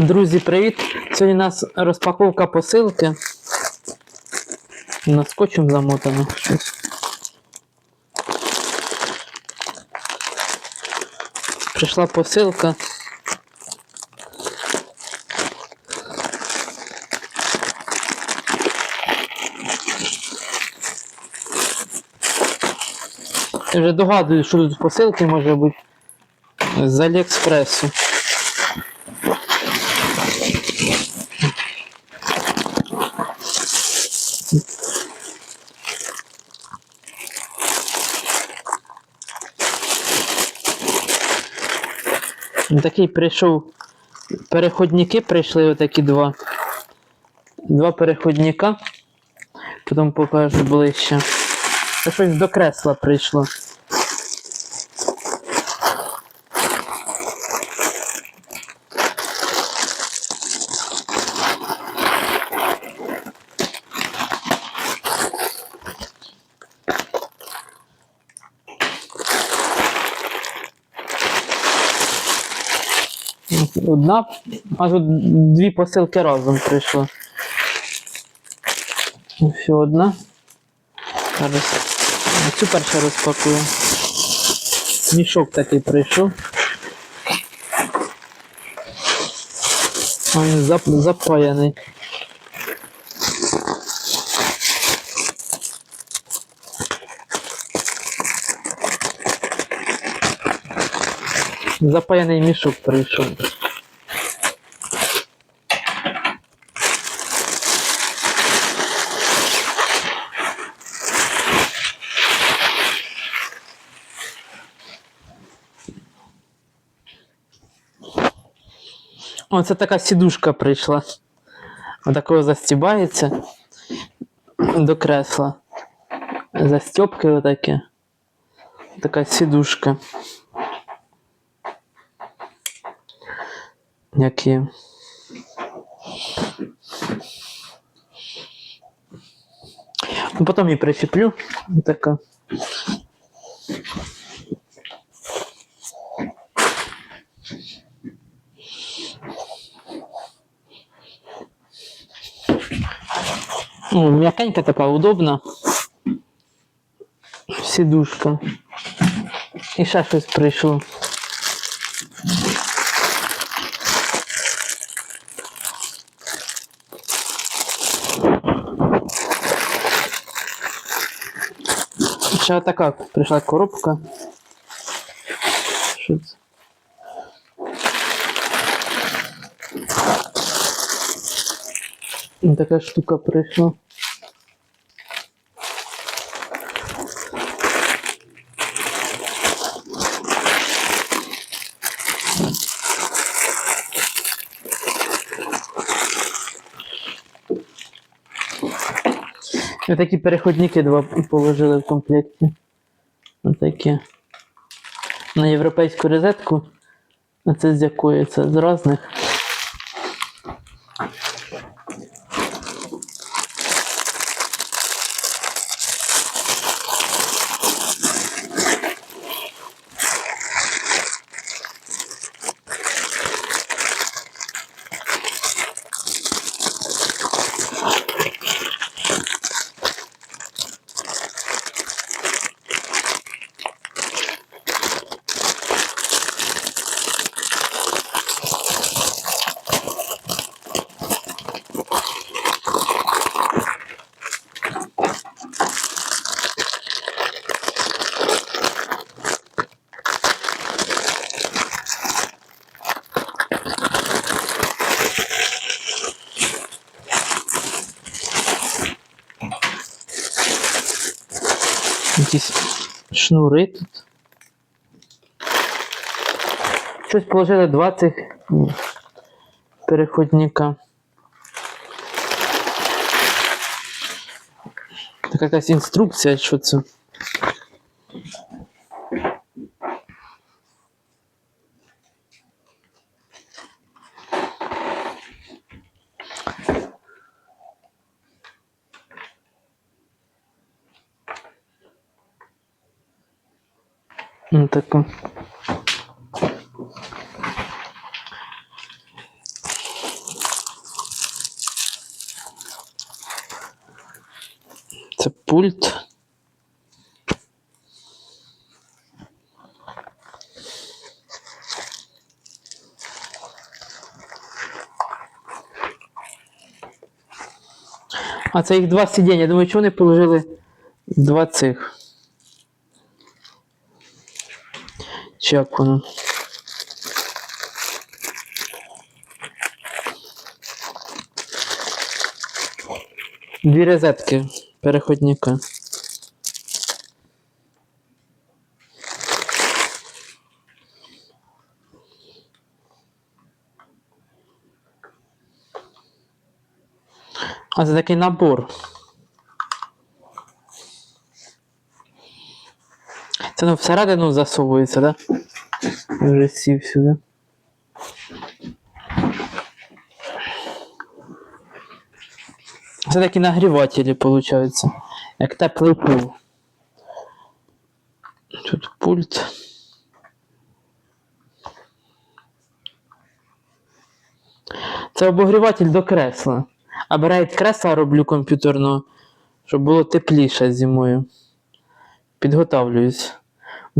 Друзі, привіт! Сьогодні у нас розпаковка посилки. На скотчем замотано щось. Прийшла посилка. Я вже догадуюсь, що тут посилки може бути з Аліекспресу. Такий прийшов. Переходники прийшли отакі два. Два переходника. Потім покажу ближче. Це щось до кресла прийшло. Одна, а тут дві посилки разом прийшло. Все одна. Зараз цю першу розпакую. Мішок такий прийшов. А він зап... запаяний. Запаяний мішок прийшов. О, це така сідушка прийшла. Отакого застібається до кресла. Застіпки отакі. Така сідушка. Які. Ну, Потім її причеплю. Така. Ну, м'якенька така удобна. Сідушка. І ще щось прийшло. Ще така прийшла коробка. Що це? Ось Така штука прийшла. Ось такі переходники два положили в комплекті. Отакі. На європейську розетку. А це з якої? Це з різних. Шнури тут. Щось положили два цих м, переходника. Така якась інструкція, що це. таке. Це пульт. А це їх два сидіння. Думаю, чого вони положили два цих. Чи? Дві розетки переходника. А це такий набор. Це ну всередину засовується, да? Вже сів сюди. Це такі нагрівателі, виходить. Як теплий пил. Тут пульт. Це обогріватель до кресла. А бере кресла роблю комп'ютерного, щоб було тепліше зимою. Підготавлююсь.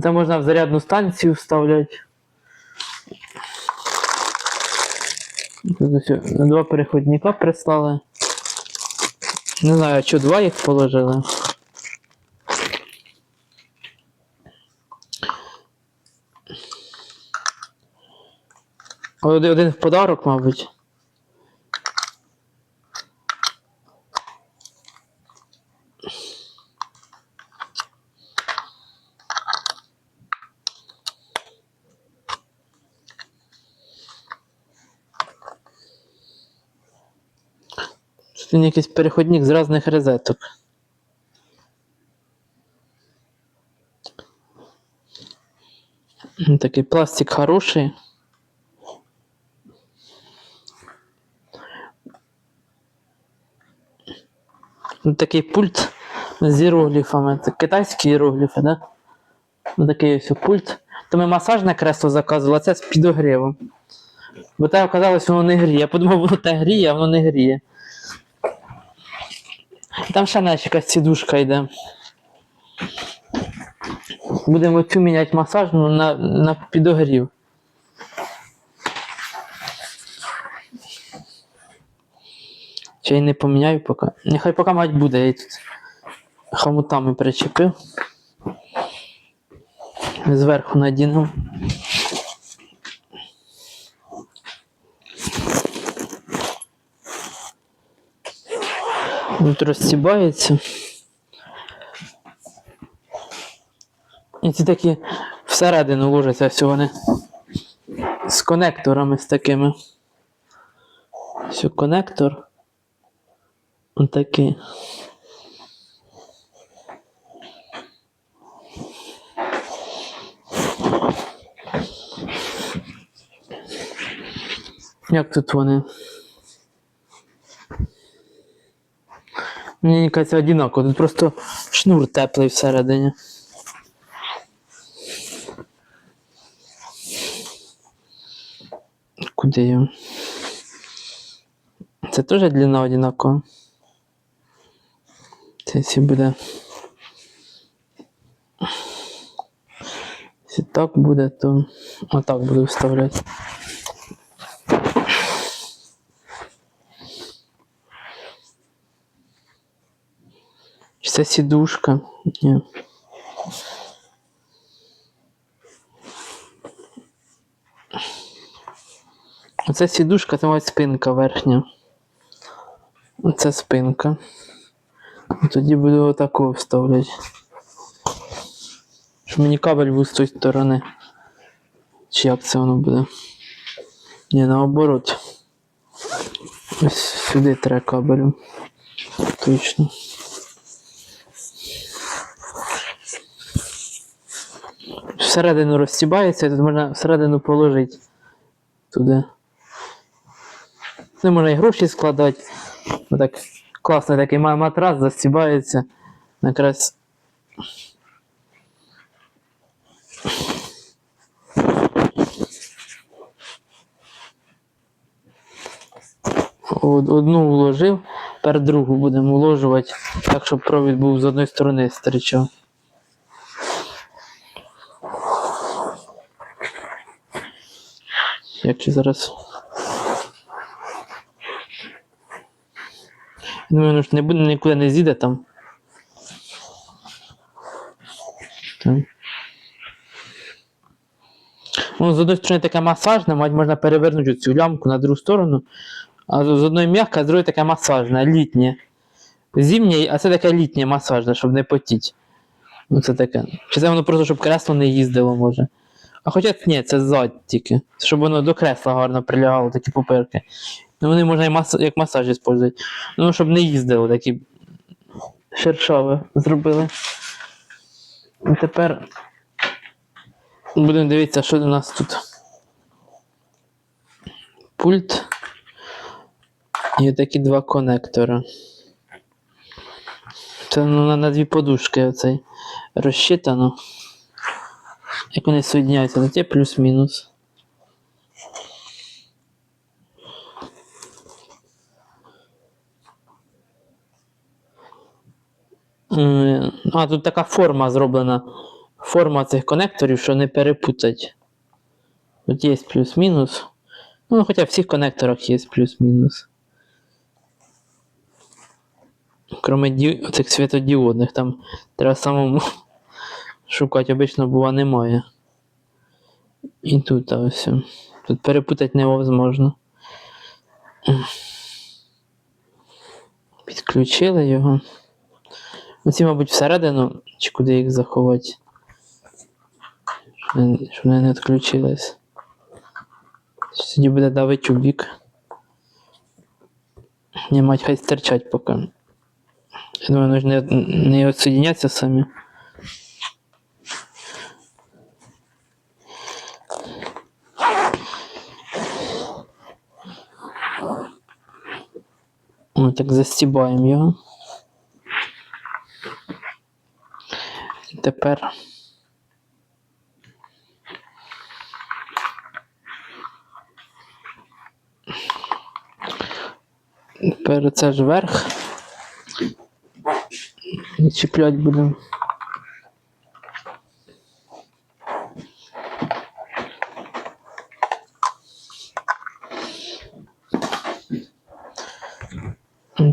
Це можна в зарядну станцію вставляти. Тут ось два переходника прислали. Не знаю, що два їх положили. Один, в подарок, мабуть. Тут він якийсь переходник з різних розеток. Такий пластик хороший. Такий пульт з іерогліфами. Це китайські іерогліфи, да? Такий ось пульт. То ми масажне кресло заказували, а це з підогрівом. Бо те оказалось, воно не гріє. Я подумав, воно те гріє, а воно не гріє. Там ще наче якась сідушка йде. Будемо цю міняти масажну на, на підогрів. Чи я не поміняю поки. Нехай поки мать буде, я тут хомутами причепив. Зверху надіну. Тут розсібається. І ці такі всередину ложаться все вони. З конекторами з такими. Все, конектор. Отакий. Як тут вони? Мені кажеться одинаково, тут просто шнур теплий всередині. Куди я? Це теж длина одинакова. Це якщо буде. Якщо так буде, то отак буду вставляти. Це сідушка? Ні. Оце сідушка, це ось спинка верхня. Оце спинка. Тоді буду отаку вставляти. Щоб мені кабель був з тої сторони. Чи як це воно буде? Ні, наоборот. Ось сюди треба кабелю. Точно. Всередину розстібається, і тут можна всередину положити туди. Це можна і гроші складати. Отак класний такий матрас застібається. Якраз. Одну вложив, Тепер другу будемо вложувати, так, щоб провід був з одної сторони стирчав. Як чи зараз. Думаю, ну ж не буде нікуди не зійде там. Так. Ну, з одної сторони таке масажне, мать можна перевернути цю лямку на другу сторону. А з одної м'яка, а з другої таке масажне, літнє. Зимнє, а це таке літнє масажне, щоб не потіть. Ну це таке. Чи це воно просто, щоб кресло не їздило, може. А хоча ні, це ззад тільки. Щоб воно до кресла гарно прилягало, такі пупирки. Ну вони можна і мас... як масаж використовувати. Ну, щоб не їздило, такі шершаве зробили. І тепер будемо дивитися, що у нас тут. Пульт. І такі два конектори. Це ну, на дві подушки оцей розчитано. Як вони соєдняються, то є плюс-мінус. А, тут така форма зроблена. Форма цих конекторів, що не перепутать. Тут є плюс-мінус. Ну, хоча в всіх конекторах є плюс-мінус. Кроме ді... цих світодіодних, там треба самому шукати, обично бува немає. І тут ось. Тут перепутати невозможно. Підключили його. Оці, мабуть, всередину, чи куди їх заховати. Щоб вони- не відключились. Сьогодні буде давити у бік. Не мать хай стерчать поки. Я думаю, вони ж не, не відсоединяться самі. Ми так застібаємо його. Тепер. Тепер це ж верх. Чіплять будемо.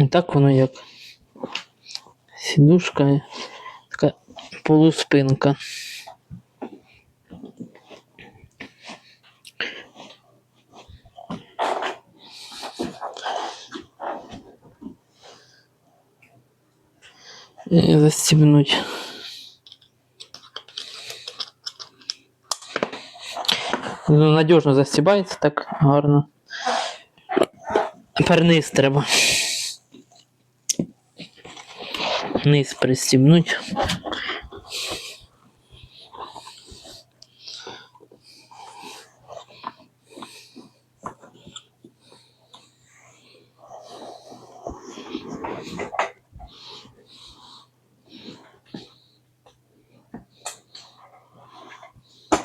І так воно як сідушка, така полуспинка. І застібнуть. Ну, надіжно застібається так гарно. Тепер низ треба. Низ пристібнуть.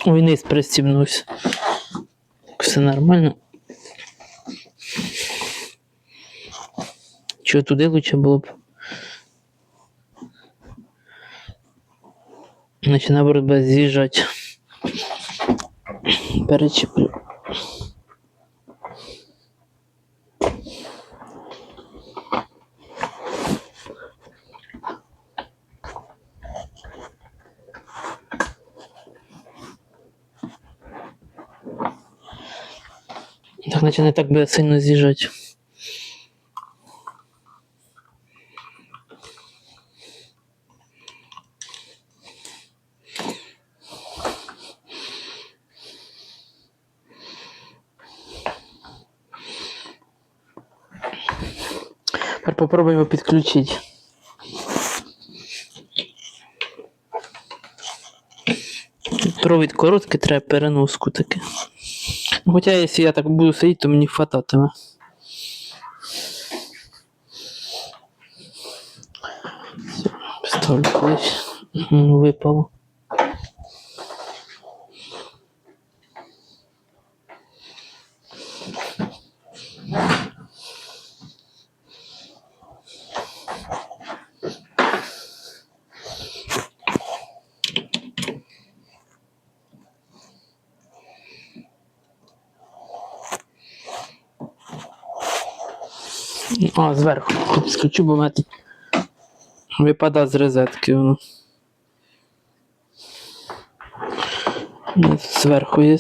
Ой, низ пристібнувся. Все нормально. Чого туди лучше було б? Значить, наоборот, буде з'їжджати. Перечеплю. Так, наче не так буде сильно з'їжджати. Попробуй його підключити. Провід короткий, треба переноску таке. Хоча, якщо я так буду сидіти, то мені хвататиме. Все, ставлю кудись. М, Випало. А, зверху. Підключу, бо мене тут випадає з розетки воно. Зверху є.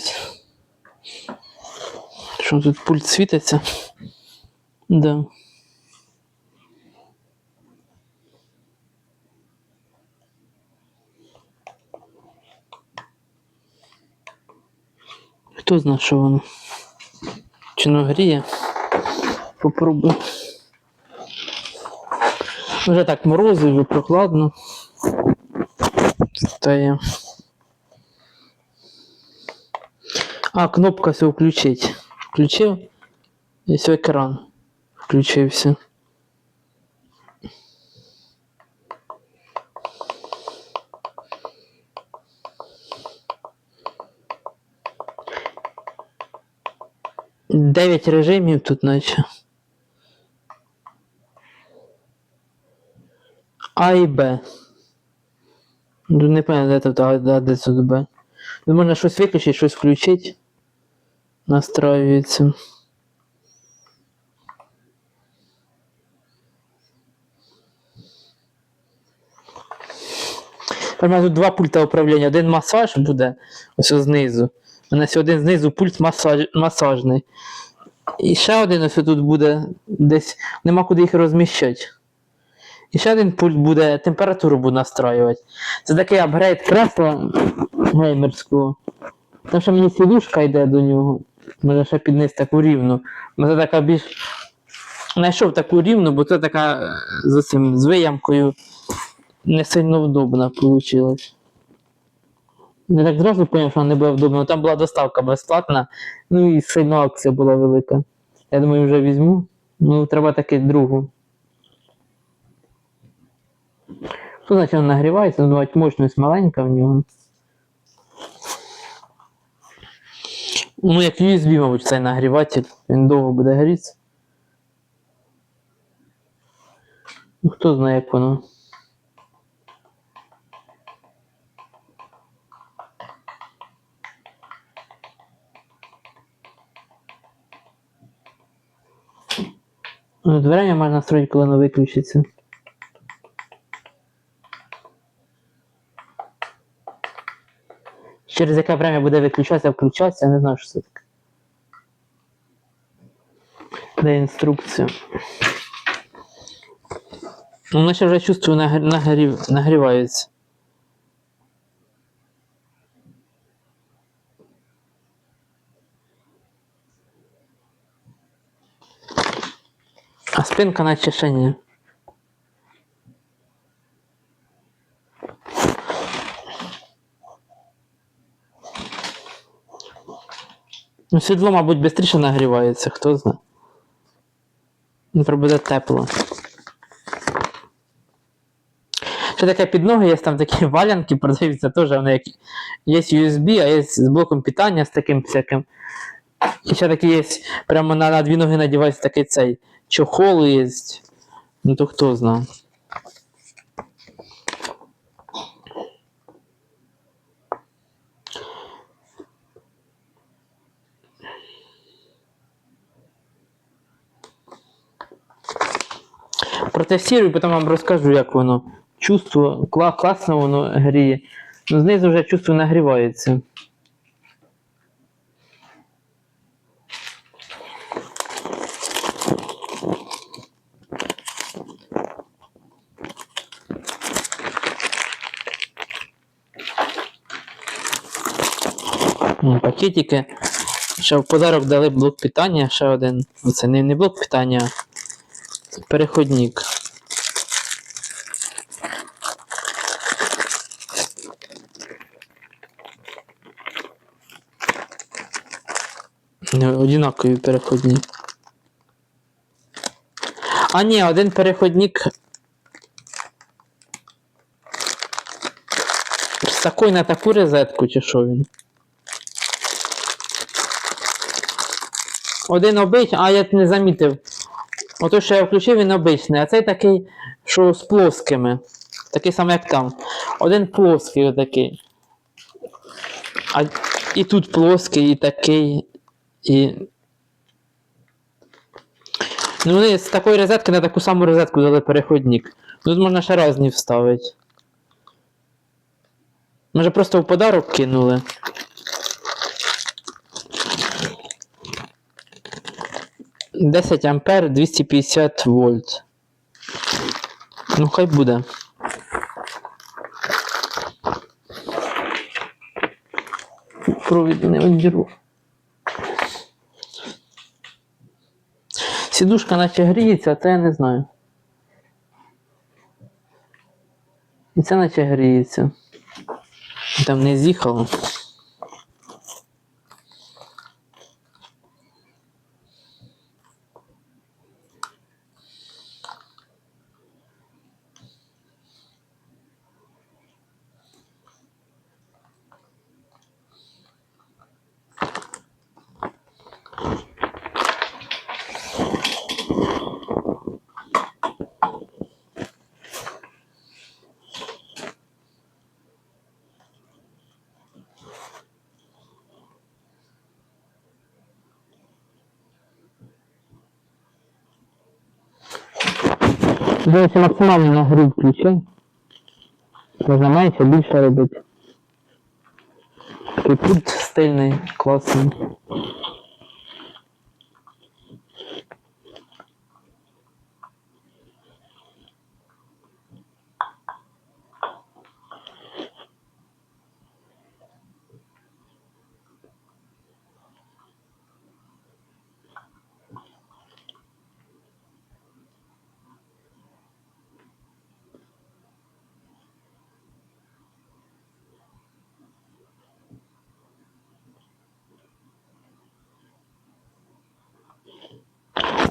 Що тут пульт світиться? Да. Хто знає, що воно? Чи воно гріє? Попробую. Вже так морози, вже прохладно. Та є. А, кнопка все включить. Включив. І все екран. Включився. Дев'ять режимів тут наче. А і Б. Ну, не пам'ятаю, де де, тут Б. Ну, можна щось виключити, щось включити. Настроюється. У мене тут два пульта управління. Один масаж буде ось знизу. У нас один знизу пульт масаж, масажний. І ще один ось тут буде десь. Нема куди їх розміщати. Ще один пульт буде температуру буде настраювати. Це такий апгрейд кресла геймерського. Там ще мені сідушка йде до нього. Може ще підниз таку рівну. Це така більш. Знайшов таку рівну, бо це така е, з цим з виямкою не сильно вдобна вийшла. Не так зразу зрозумів, що не буде вдобно. Там була доставка безплатна, ну і сильно акція була велика. Я думаю, вже візьму. Ну, треба таки другу. Що значить він нагрівається? Ну, мощність маленька в нього. Ну, як USB, мабуть, цей нагріватель. Він довго буде грітися. Ну, хто знає, як воно. Ну, Время можна настроїти, коли воно виключиться. Через яке время буде виключатися, включатися, я не знаю, що це таке. Де інструкція. Ну, наче вже чувствую, нагр... нагрів... нагрівається. А спинка наче ще ні. Ну, сідло, мабуть, швидше нагрівається, хто знає. Ну, буде тепло. Ще таке під ноги є там такі валянки, продаються теж вони як. Є USB, а є з блоком питання з таким всяким. І ще такі є, прямо на, на дві ноги надівається такий цей чохол є. Ну то хто знає. Протестирую, потім вам розкажу, як воно. Чувство, класно воно гріє. Ну, знизу вже чувство нагрівається. Пакетики. Ще в подарок дали блок питання, ще один. Це не, не блок питання, а Переходник. Не, одинакові переходні. А ні, один переходник. З такої на таку розетку, чи що він? Один обичний, а я не замітив. Ото, що я включив, він обичний, а цей такий, що з плоскими. Такий самий, як там. Один плоский отакий. А і тут плоский, і такий, і. Ну, вони з такої розетки на таку саму розетку дали переходник. Тут можна ще різні вставити. Може просто в подарок кинули. Десять ампер 250 вольт. Ну, хай буде. Провід не одірву. Сідушка наче гріється, а це я не знаю. І це наче гріється. Там не з'їхало. Дивіться, максимально на гру включай. Менше, більше робити. Такий пульт стильний, класний.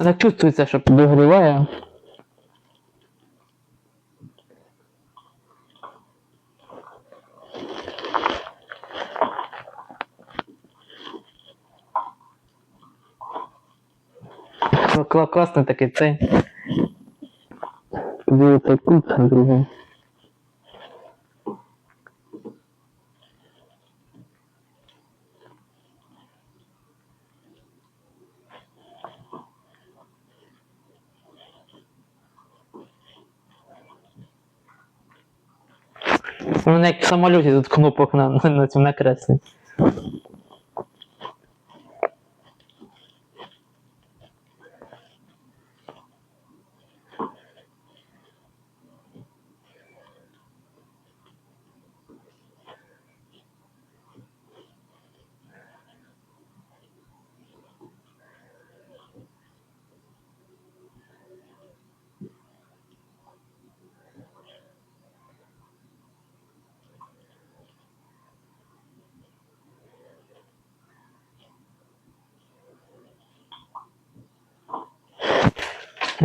Так чувствується, що підогріває. Класний такий цей. Дивіться культ, другий. У мене як в самоліті тут кнопок на, на, на цьому накреслі.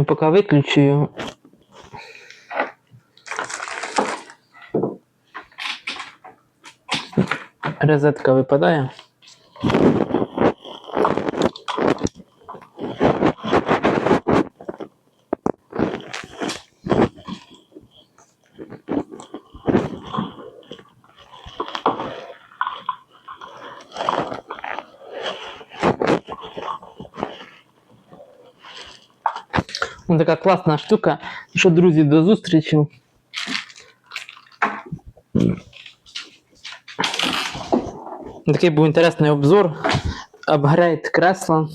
Я поки виключу його. Розетка випадає. Ось така класна штука. Що, друзі, до зустрічі. Такий був інтересний обзор. Апгрейд кресла.